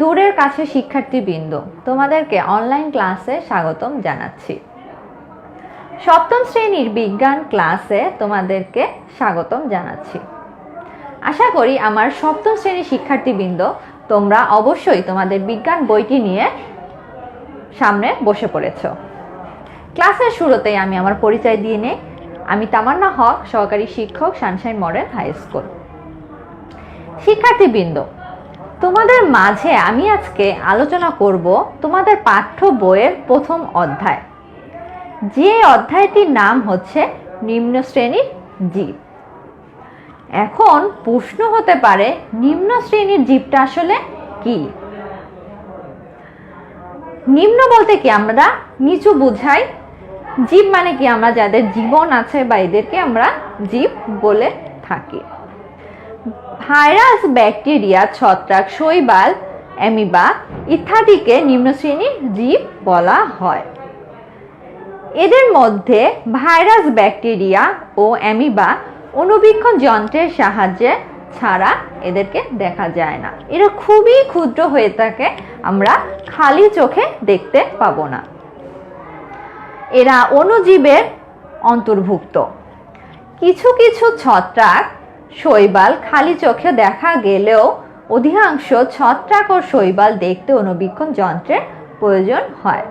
দূরের কাছে শিক্ষার্থীবৃন্দ, তোমাদেরকে অনলাইন ক্লাসে স্বাগতম জানাচ্ছি। সপ্তম শ্রেণির বিজ্ঞান ক্লাসে তোমাদেরকে স্বাগতম জানাচ্ছি। আশা করি আমার সপ্তম শ্রেণির শিক্ষার্থীবৃন্দ, তোমরা অবশ্যই তোমাদের বিজ্ঞান বইটি নিয়ে সামনে বসে পড়েছ। ক্লাসের শুরুতেই আমি আমার পরিচয় দিয়ে নেই। আমি তামান্না হক, সহকারী শিক্ষক, সানশাইন মডেল হাই স্কুল। শিক্ষার্থীবৃন্দ তোমাদের মাঝে আমি আজকে আলোচনা করব তোমাদের পাঠ্য বইয়ের প্রথম অধ্যায়। যে অধ্যায়টির নাম হচ্ছে নিম্ন শ্রেণির জীব। এখন প্রশ্ন হতে পারে, নিম্ন শ্রেণির জীবটা আসলে কি? নিম্ন বলতে কি আমরা? নিচু বুঝাই। জীব মানে কি? আমরা যাদের জীবন আছে বা এদেরকে আমরা জীব বলে থাকি। ভাইরাস, ব্যাকটেরিয়া, ছত্রাক, শৈবাল, অ্যামিবা ইত্যাদিকে নিম্ন শ্রেণির জীব বলা হয়। এদের মধ্যে ভাইরাস, ব্যাকটেরিয়া ও অ্যামিবা অনুবীক্ষণ যন্ত্রের সাহায্যে ছাড়া এদেরকে দেখা যায় না। এরা খুবই ক্ষুদ্র হয়ে থাকে, আমরা খালি চোখে দেখতে পাবো না। এরা অণুজীবের অন্তর্ভুক্ত। কিছু কিছু ছত্রাক শৈবাল খালি চোখে দেখা গেলেও অধিকাংশ ছত্রাক ও শৈবাল দেখতে অনুবীক্ষণ যন্ত্রের প্রয়োজন হয়।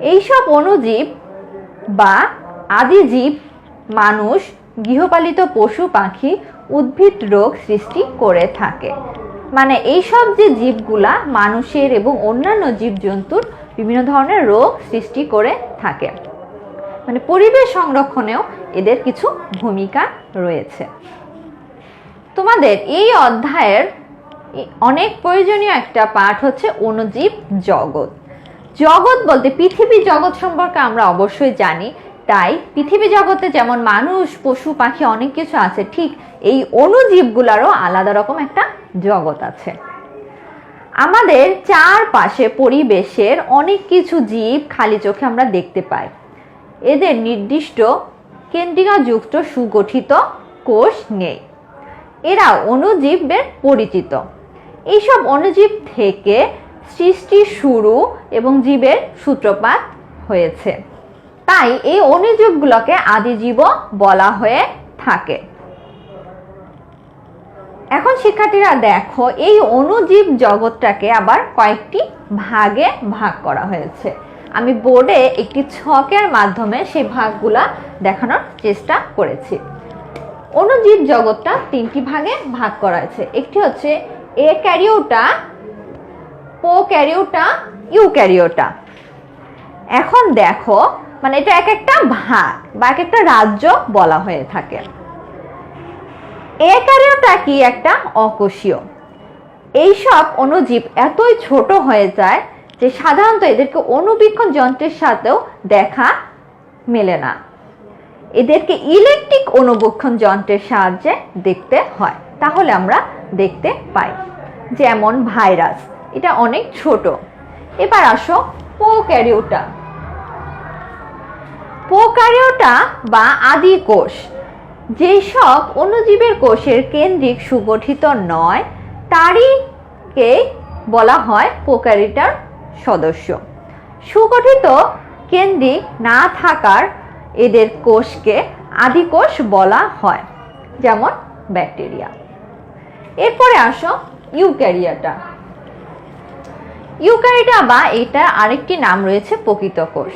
এইসব অণুজীব বা আদিজীব মানুষ, গৃহপালিত পশু, পাখি, উদ্ভিদ রোগ সৃষ্টি করে থাকে। মানে এইসব যে জীবগুলা মানুষের এবং অন্যান্য জীবজন্তুর বিভিন্ন ধরনের রোগ সৃষ্টি করে থাকে। মানে পরিবেশ সংরক্ষণেও এদের কিছু ভূমিকা রয়েছে। তোমাদের এই অধ্যায়ের অনেক প্রয়োজনীয় একটা পাঠ হচ্ছে অণুজীব জগৎ। জগৎ বলতে পৃথিবী জগৎ সম্পর্কে আমরা অবশ্যই জানি, তাই পৃথিবী জগতে যেমন মানুষ, পশু, পাখি অনেক কিছু আছে, ঠিক এই অণুজীবগুলারও আলাদা রকম একটা জগৎ আছে। আমাদের চারপাশে পরিবেশের অনেক কিছু জীব খালি চোখে আমরা দেখতে পাই। এদের নির্দিষ্ট কেন্দ্রিকাযুক্ত সুগঠিত কোষ নেই। এরা অণুজীবের পরিচিত। এইসব অণুজীব থেকে সৃষ্টি শুরু এবং জীবের সূত্রপাত হয়েছে। তাই এই অণুজীবগুলোকে আদিজীব বলা হয়ে থাকে। এখন শিক্ষার্থীরা দেখো, এই অণুজীব জগৎটাকে আবার কয়েকটি ভাগে ভাগ করা হয়েছে। আমি বোর্ডে একটি ছকের মাধ্যমে সেই ভাগগুলা দেখানোর চেষ্টা করেছি। অণুজীব জগৎটা তিনটি ভাগে ভাগ করা হয়েছে। একটি হচ্ছে এ ক্যারিওটা পো ক্যারিওটা ইউ ক্যারিওটা। এখন দেখো মানে এটা এক একটা ভাগ বা এক একটা রাজ্য বলা হয়ে থাকে। এ ক্যারিওটা কি একটা অকোষীয়? এইসব অণুজীব এতই ছোট হয়ে যায় যে সাধারণত এদেরকে অনুবীক্ষণ যন্ত্রের সাথেও দেখা মেলে না। এদেরকে ইলেকট্রিক অনুবীক্ষণ যন্ত্রের সাহায্যে দেখতে হয়। তাহলে আমরা দেখতে পাই। যেমন ভাইরাস এটা অনেক ছোট। এবার আসো প্রোক্যারিওটা প্রোক্যারিওটা বা আদি কোষ যেসব অণুজীবের কোষের কেন্দ্রিক সুগঠিত নয়, তারই কে বলা হয় প্রোক্যারিটার সদস্য। সুগঠিত কেন্দ্রিক না থাকার এদের কোষকে আদিকোষ বলা হয়, যেমন ব্যাকটেরিয়া। এরপরে আসো ইউক্যারিয়াটা। ইউক্যারিটা বা এটা আরেকটি নাম রয়েছে প্রকৃত কোষ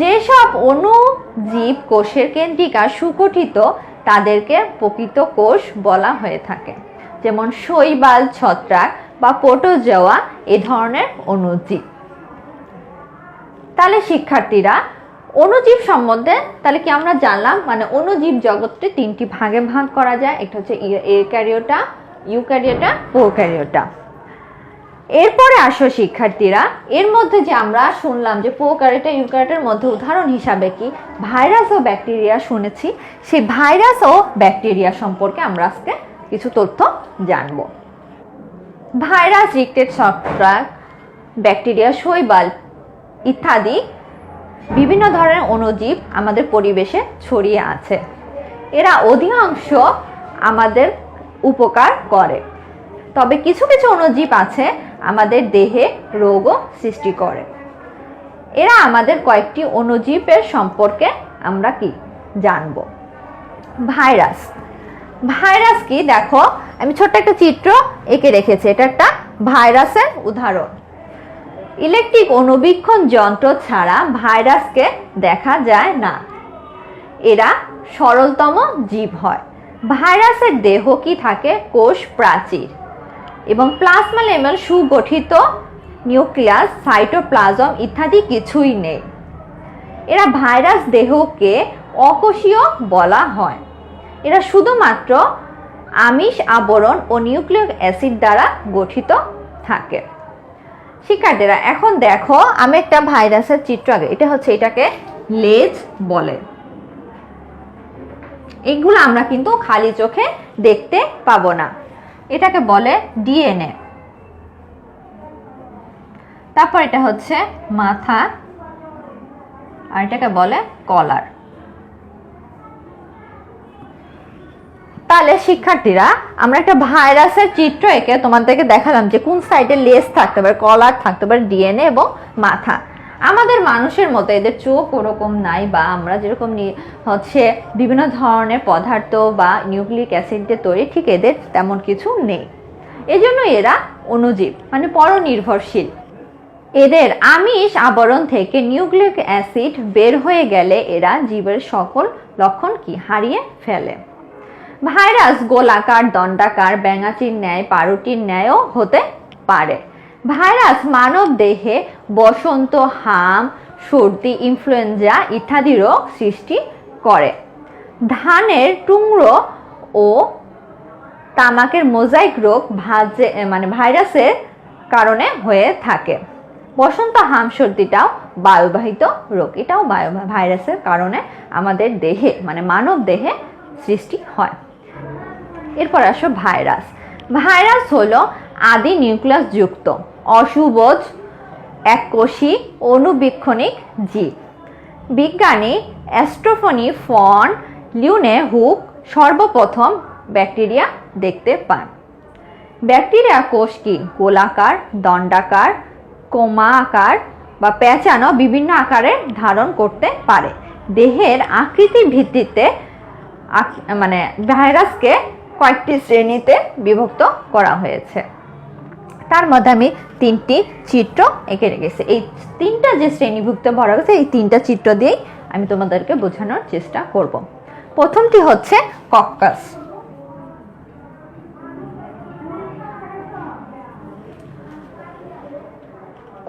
যেসব অণুজীব কোষের কেন্দ্রিকা সুগঠিত, তাদেরকে প্রকৃত কোষ বলা হয়ে থাকে। যেমন শৈবাল, ছত্রাক বা পোটোজোয়া এ ধরনের অণুজীব। তাহলে শিক্ষার্থীরা অণুজীব সম্বন্ধে তাহলে কি আমরা জানলাম? মানে অণুজীব জগৎকে তিনটি ভাগে ভাগ করা যায়। একটা হচ্ছে এ ক্যারিওটা ইউক্যারিওটা প্রোক্যারিওটা এরপরে আসো শিক্ষার্থীরা। এর মধ্যে যে আমরা শুনলাম যে প্রোক্যারিওটা ইউক্যারিওটার মধ্যে উদাহরণ হিসাবে কি ভাইরাস ও ব্যাকটেরিয়া শুনেছি। সেই ভাইরাস ও ব্যাকটেরিয়া সম্পর্কে আমরা আজকে কিছু তথ্য জানব। ভাইরাস, রিক্টেড ছত্রাক ব্যাকটেরিয়া, শৈবাল ইত্যাদি বিভিন্ন ধরনের অণুজীব আমাদের পরিবেশে ছড়িয়ে আছে। এরা অধিকাংশ আমাদের উপকার করে। তবে কিছু কিছু অণুজীব আছে আমাদের দেহে রোগও সৃষ্টি করে। এরা আমাদের কয়েকটি অণুজীবের সম্পর্কে আমরা কি জানব? ভাইরাস। ভাইরাস কি? দেখো, আমি ছোট্ট একটা চিত্র এঁকে রেখেছি। এটা একটা ভাইরাসের উদাহরণ। ইলেকট্রিক অনুবীক্ষণ যন্ত্র ছাড়া ভাইরাসকে দেখা যায় না। এরা সরলতম জীব হয়। ভাইরাসের দেহ কি থাকে? কোষ প্রাচীর। এবং প্লাজমা লেমেল সুগঠিত নিউক্লিয়াস, সাইটোপ্লাজম ইত্যাদি কিছুই নেই। এরা ভাইরাস দেহকে অকোষীয় বলা হয়। এরা শুধুমাত্র আমিষ আবরণ ও নিউক্লিক অ্যাসিড দ্বারা গঠিত থাকে। শিক্ষার্থীরা, এখন দেখো আমি একটা ভাইরাসের চিত্র আগে, এটা হচ্ছে এটাকে লেজ বলে। এগুলো আমরা কিন্তু খালি চোখে দেখতে পাবো না। এটাকে বলে ডিএনএ। তারপর এটা হচ্ছে মাথা, আর এটাকে বলে কলার। তাহলে শিক্ষার্থীরা, আমরা একটা ভাইরাসের চিত্র এঁকে তোমাদেরকে দেখালাম যে কোন সাইডে লেস থাকতে পারে কলার থাকতে পারে ডিএনএ এবং মাথা। আমাদের মানুষের মতো এদের চোখ ওরকম নাই বা আমরা যেরকম হচ্ছে বিভিন্ন ধরনের পদার্থ বা নিউক্লিক অ্যাসিড দিয়ে তৈরি, ঠিক এদের তেমন কিছু নেই। এজন্য এরা অণুজীব মানে পরনির্ভরশীল। এদের আমিষ আবরণ থেকে নিউক্লিক অ্যাসিড বের হয়ে গেলে এরা জীবের সকল লক্ষণ কি? হারিয়ে ফেলে। ভাইরাস, গোলাকার, দণ্ডাকার ব্যাঙাচির ন্যায়, পারুটির ন্যায়ও হতে পারে। ভাইরাস মানব দেহে বসন্ত, হাম, সর্দি, ইনফ্লুয়েঞ্জা ইত্যাদি রোগ সৃষ্টি করে। ধানের টুংরো ও তামাকের মোজাইক রোগ ভাজে মানে ভাইরাসের কারণে হয়ে থাকে। বসন্ত, হাম, সর্দিটাও বায়ুবাহিত রোগ। এটাও বায়ু, ভাইরাসের কারণে আমাদের দেহে মানে মানব দেহে সৃষ্টি হয়। এরপর আসো ভাইরাস। ভাইরাস হলো আদি নিউক্লিয়াস যুক্ত অসুবোধ এককোষী, অনুবীক্ষণিক জীব। বিজ্ঞানী অ্যাস্ট্রোফনি ফন লিউনে হুক সর্বপ্রথম ব্যাকটেরিয়া দেখতে পান। ব্যাকটেরিয়া কোষ কি? গোলাকার, দণ্ডাকার কোমা আকার বা পেঁচানো বিভিন্ন আকারে ধারণ করতে পারে। দেহের আকৃতির ভিত্তিতে মানে ভাইরাসকে কয়েকটি শ্রেণীতে বিভক্ত করা হয়েছে। তার মধ্যে আমি তিনটি চিত্র এঁকে রেখেছি। এই তিনটা যে শ্রেণীভুক্ত ভরা গেছে এই তিনটা চিত্র দিয়েই আমি তোমাদেরকে বোঝানোর চেষ্টা করব। প্রথমটি হচ্ছে কক্কাস।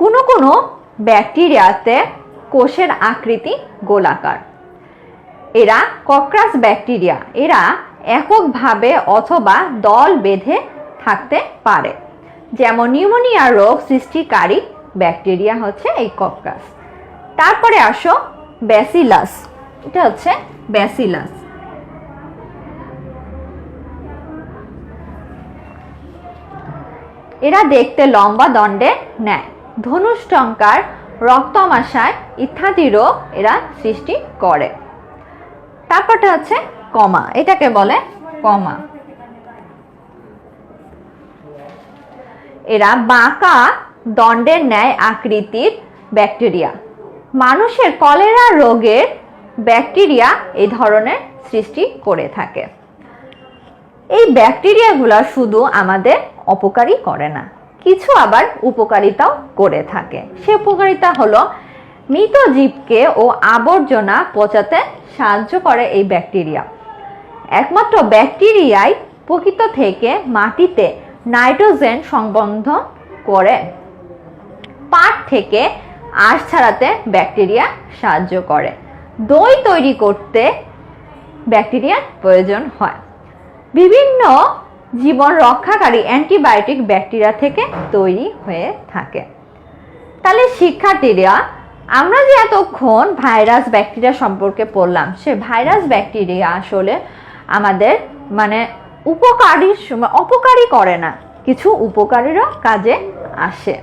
কোনো কোনো ব্যাকটেরিয়াতে কোষের আকৃতি গোলাকার। এরা কক্রাস ব্যাকটেরিয়া। এরা এককভাবে অথবা দল বেঁধে থাকতে পারে। যেমন নিউমোনিয়া রোগ সৃষ্টিকারী ব্যাকটেরিয়া হচ্ছে এই কক্রাস। তারপরে আসো ব্যাসিলাস। এটা হচ্ছে ব্যাসিলাস। এরা দেখতে লম্বা দণ্ডে নেয়। ধনুষ্টঙ্কার, রক্তমাশায় ইত্যাদি রোগ এরা সৃষ্টি করে। তারপরটা হচ্ছে কমা, এটাকে বলে কমা। এরা বাঁকা দণ্ডের ন্যায় আকৃতির ব্যাকটেরিয়া। মানুষের কলেরা, রোগের ব্যাকটেরিয়া এই ধরনের সৃষ্টি করে থাকে। এই ব্যাকটেরিয়াগুলো শুধু আমাদের অপকারী করে না, কিছু আবার উপকারিতাও করে থাকে। সে উপকারিতা হলো মৃত জীবকে ও আবর্জনা পচাতে সাহায্য করে এই ব্যাকটেরিয়া। একমাত্র ব্যাকটেরিয়াই প্রকৃত থেকে মাটিতে নাইট্রোজেন সংবন্ধ করে। পাট থেকে আঁশ ছাড়াতে ব্যাকটেরিয়া সাহায্য করে। দই তৈরি করতে ব্যাকটেরিয়ার প্রয়োজন হয়। বিভিন্ন জীবন রক্ষাকারী অ্যান্টিবায়োটিক ব্যাকটেরিয়া থেকে তৈরি হয়ে থাকে। তাহলে শিক্ষার্থীরা, আমরা যে এতক্ষণ ভাইরাস ব্যাকটেরিয়া সম্পর্কে পড়লাম, সে ভাইরাস ব্যাকটেরিয়া আসলে আমাদের মানে উপকারী অপকারী করে না। কিছু উপকারীরও কাজে আসে।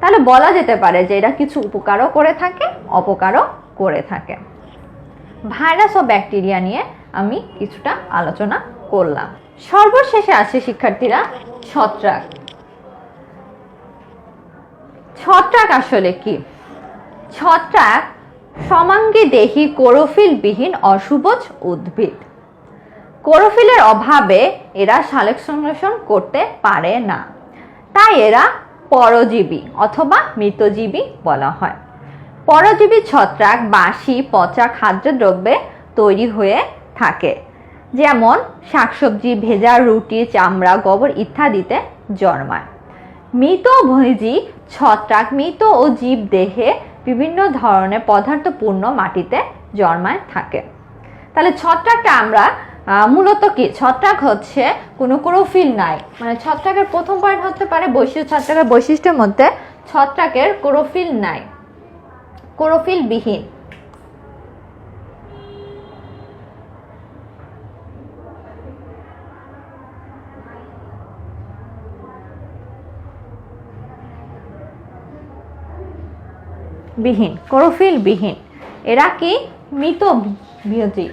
তাহলে বলা যেতে পারে যে এরা কিছু উপকারও করে থাকে, অপকারও করে থাকে। ভাইরাস ও ব্যাকটেরিয়া নিয়ে আমি কিছুটা আলোচনা করলাম। সর্বশেষে আসে শিক্ষার্থীরা, ছত্রাক। ছত্রাক আসলে কি? ছত্রাক সমাঙ্গী দেহি ক্লোরোফিলবিহীন অসুবজ উদ্ভিদ। ক্লোরোফিলের অভাবে এরা সালেক সংশ্লেষণ করতে পারে না। তাই এরা পরজীবী অথবা মৃতজীবী বলা হয়। পরজীবী ছত্রাক বাসি পচা খাদ্যদ্রব্যে তৈরি হয়ে থাকে, যেমন শাকসবজি, ভেজা রুটি, চামড়া, গোবর ইত্যাদিতে জন্মায়। মৃত ভোজী ছত্রাক, মৃত ও জীব দেহে বিভিন্ন ধরনের পদার্থপূর্ণ মাটিতে জন্মায় থাকে। তাহলে ছত্রাকটা আমরা মূলত কি? ছত্রাক হচ্ছে কোনো ক্লোরোফিল নাই। মানে ছত্রাকের প্রথম পয়েন্ট হতে পারে বৈশিষ্ট্য, ছত্রাকের বৈশিষ্ট্যের মধ্যে ছত্রাকের ক্লোরোফিল নাই। ক্লোরোফিল বিহীন বিহীন ক্লোরোফিল বিহীন এরা কি? মৃত বিয়োজী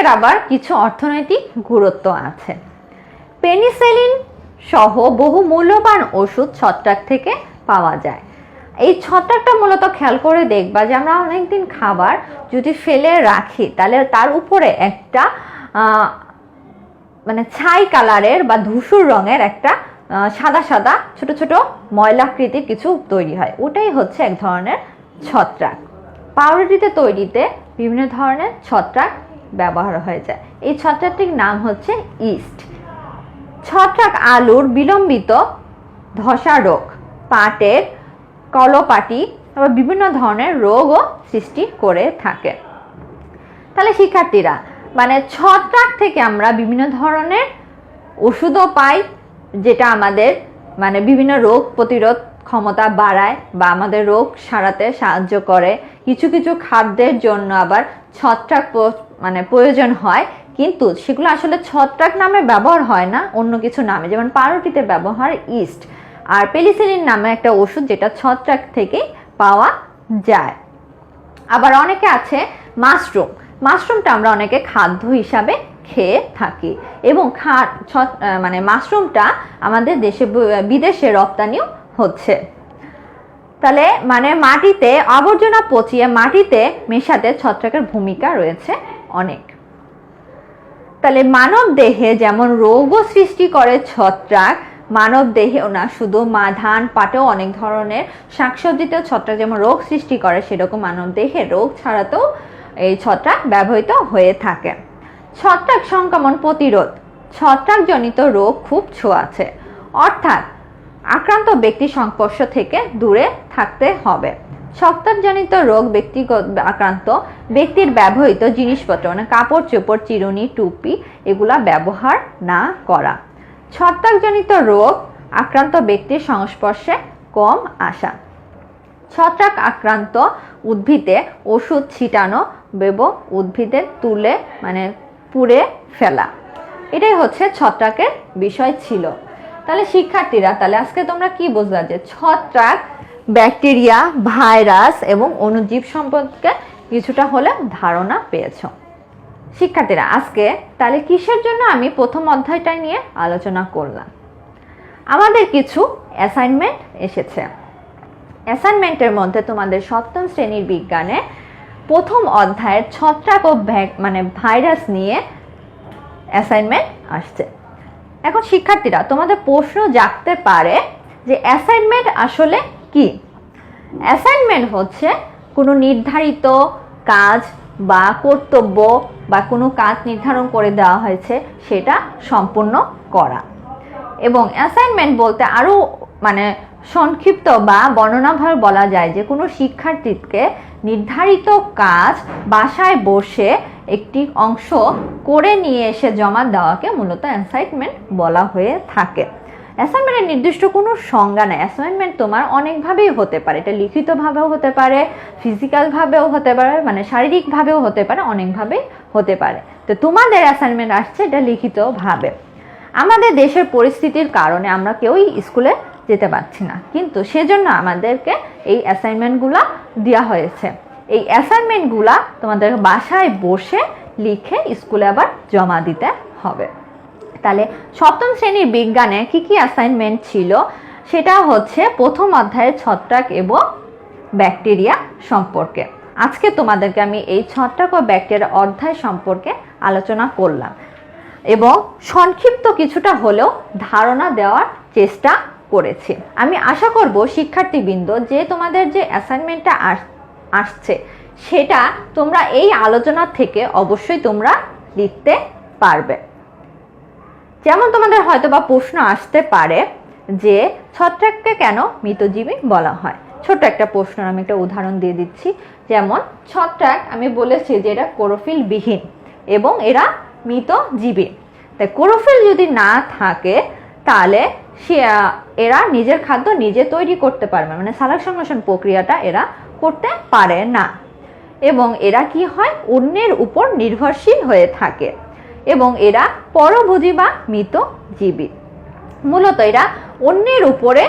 ছত্রাকের আবার কিছু অর্থনৈতিক গুরুত্ব আছে। পেনিসিলিন সহ বহু মূল্যবান ওষুধ ছত্রাক থেকে পাওয়া যায়। এই ছত্রাকটা মূলত খেয়াল করে দেখবা যে আমরা অনেকদিন খাবার যদি ফেলে রাখি, তাহলে তার উপরে একটা মানে ছাই কালারের বা ধূসর রঙের একটা সাদা সাদা ছোট ছোট ময়লাকৃতির কিছু তৈরি হয়। ওটাই হচ্ছে এক ধরনের ছত্রাক। পাউরুটিতে তৈরিতে বিভিন্ন ধরনের ছত্রাক ব্যবহার হয়ে যায়। এই ছত্রাকটির নাম হচ্ছে ইস্ট। ছত্রাক আলুর বিলম্বিত ধসা রোগ, পাটের কলপাটি আবার বিভিন্ন ধরনের রোগও সৃষ্টি করে থাকে। তাহলে শিক্ষার্থীরা মানে ছত্রাক থেকে আমরা বিভিন্ন ধরনের ওষুধও পাই, যেটা আমাদের মানে বিভিন্ন রোগ প্রতিরোধ ক্ষমতা বাড়ায় বা আমাদের রোগ সারাতে সাহায্য করে। কিছু কিছু খাদ্যের জন্য আবার ছত্রাক মানে প্রয়োজন হয়, কিন্তু সেগুলো আসলে ছত্রাক নামে ব্যবহার হয় না, অন্য কিছু নামে। যেমন পাউরুটিতে ব্যবহার ইস্ট। আর পেলিসিলিন নামে একটা ওষুধ যেটা ছত্রাক থেকে পাওয়া যায়। আবার অনেকে আছে মাশরুম। মাশরুমটা আমরা অনেকে খাদ্য হিসাবে খেয়ে থাকি। এবং খা মানে মাশরুমটা আমাদের দেশে বিদেশে রপ্তানিও হচ্ছে। তাহলে মানে মাটিতে আবর্জনা পচিয়ে মাটিতে মেশাতে ছত্রাকের ভূমিকা রয়েছে। অনেক। তাহলে মানব দেহে যেমন রোগও সৃষ্টি করে ছত্রাক, মানব দেহেও না, শুধু মা ধান, পাটেও অনেক ধরনের শাকসবজিতেও ছত্রাক যেমন রোগ সৃষ্টি করে, সেরকম মানব দেহে রোগ ছাড়াতেও এই ছত্রাক ব্যবহৃত হয়ে থাকে। ছত্রাক সংক্রমণ প্রতিরোধ। ছত্রাকজনিত রোগ খুব ছোঁয়াছে অর্থাৎ আক্রান্ত ব্যক্তি সংস্পর্শ থেকে দূরে থাকতে হবে। ছত্রাকজনিত রোগ ব্যক্তিগত আক্রান্ত ব্যক্তির ব্যবহৃত জিনিসপত্র মানে কাপড়, চোপড়, চিরুনি, টুপি, এগুলা ব্যবহার না করা। ছত্রাকজনিত রোগ আক্রান্ত ব্যক্তির সংস্পর্শে কম আসা। ছত্রাক আক্রান্ত উদ্ভিদে ওষুধ ছিটানো বেব উদ্ভিদের তুলে মানে পুড়ে ফেলা। এটাই হচ্ছে ছত্রাকের বিষয় ছিল। তাহলে শিক্ষার্থীরা, তাহলে আজকে তোমরা কি বুঝলা যে ছত্রাক ব্যাকটেরিয়া, ভাইরাস এবং অণুজীব সম্পর্কে কিছুটা হলে ধারণা পেয়েছ। শিক্ষার্থীরা, আজকে তাহলে কিসের জন্য আমি প্রথম অধ্যায়টা নিয়ে আলোচনা করলাম? আমাদের কিছু অ্যাসাইনমেন্ট এসেছে। অ্যাসাইনমেন্টের মধ্যে তোমাদের সপ্তম শ্রেণির বিজ্ঞানে প্রথম অধ্যায়ের ছত্রাক ও মানে ভাইরাস নিয়ে অ্যাসাইনমেন্ট আসছে। এখন শিক্ষার্থীরা, তোমাদের প্রশ্ন জাগতে পারে যে অ্যাসাইনমেন্ট আসলে কি? অ্যাসাইনমেন্ট হচ্ছে কোনো নির্ধারিত কাজ বা কর্তব্য বা কোনো কাজ নির্ধারণ করে দেওয়া হয়েছে, সেটা সম্পূর্ণ করা। এবং অ্যাসাইনমেন্ট বলতে আরও মানে সংক্ষিপ্ত বা বর্ণনাভাবে বলা যায় যে কোনো শিক্ষার্থীকে নির্ধারিত কাজ বাসায় বসে একটি অংশ করে নিয়ে এসে জমা দেওয়াকে মূলত অ্যাসাইনমেন্ট বলা হয়ে থাকে। অ্যাসাইনমেন্টের নির্দিষ্ট কোনো সংজ্ঞা নেই। অ্যাসাইনমেন্ট তোমার অনেকভাবেই হতে পারে। এটা লিখিতভাবেও হতে পারে ফিজিক্যালভাবেও হতে পারে মানে শারীরিকভাবেও হতে পারে, অনেকভাবেই হতে পারে। তো তোমাদের অ্যাসাইনমেন্ট আসছে এটা লিখিতভাবে। আমাদের দেশের পরিস্থিতির কারণে আমরা কেউই স্কুলে যেতে পারছি না। কিন্তু সেজন্য আমাদেরকে এই অ্যাসাইনমেন্টগুলা দেওয়া হয়েছে। এই অ্যাসাইনমেন্টগুলা তোমাদের বাসায় বসে লিখে স্কুলে আবার জমা দিতে হবে। তাহলে সপ্তম শ্রেণির বিজ্ঞানে কি কি অ্যাসাইনমেন্ট ছিল? সেটা হচ্ছে প্রথম অধ্যায়ের ছত্রাক এবং ব্যাকটেরিয়া সম্পর্কে। আজকে তোমাদেরকে আমি এই ছত্রাক ও ব্যাকটেরিয়া অধ্যায় সম্পর্কে আলোচনা করলাম এবং সংক্ষিপ্ত কিছুটা হলেও ধারণা দেওয়ার চেষ্টা করেছি। আমি আশা করব শিক্ষার্থীবৃন্দ, যে তোমাদের যে অ্যাসাইনমেন্টটা আসছে, সেটা তোমরা এই আলোচনা থেকে অবশ্যই তোমরা লিখতে পারবে। যেমন তোমাদের হয়তো বা প্রশ্ন আসতে পারে যে ছত্রাককে কেন মৃতজীবী বলা হয়। ছোট একটা প্রশ্ন আমি একটা উদাহরণ দিয়ে দিচ্ছি। যেমন, ছত্রাক আমি বলেছি যে এটা ক্লোরোফিল বিহীন এবং এরা মৃতজীবী। তাই ক্লোরোফিল যদি না থাকে, তাহলে সে এরা নিজের খাদ্য নিজে তৈরি করতে পারবে মানে সালাক সংশ্লেষণ প্রক্রিয়াটা এরা করতে পারে না। এবং এরা কি হয়? অন্যের উপর নির্ভরশীল হয়ে থাকে। এবং এরা পরভোজী বা মৃত জীবী। মূলত এরা অন্যের উপরে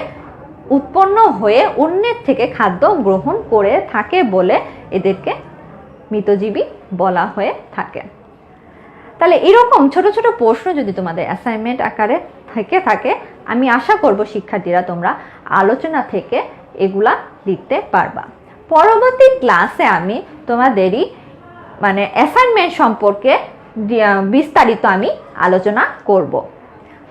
উৎপন্ন হয়ে অন্যের থেকে খাদ্য গ্রহণ করে থাকে বলে এদেরকে মৃতজীবী বলা হয়ে থাকে। তাহলে এরকম ছোট ছোট প্রশ্ন যদি তোমাদের অ্যাসাইনমেন্ট আকারে থেকে থাকে, আমি আশা করব শিক্ষার্থীরা তোমরা আলোচনা থেকে এগুলা লিখতে পারবা। পরবর্তী ক্লাসে আমি তোমাদেরই মানে অ্যাসাইনমেন্ট সম্পর্কে বিস্তারিত আমি আলোচনা করব।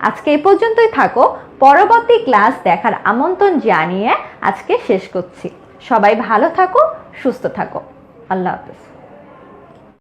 আজকে এ পর্যন্তই থাকো। পরবর্তী ক্লাস দেখার আমন্ত্রণ জানিয়ে আজকে শেষ করছি। সবাই ভালো থাকো, সুস্থ থাকো। আল্লাহ হাফেজ।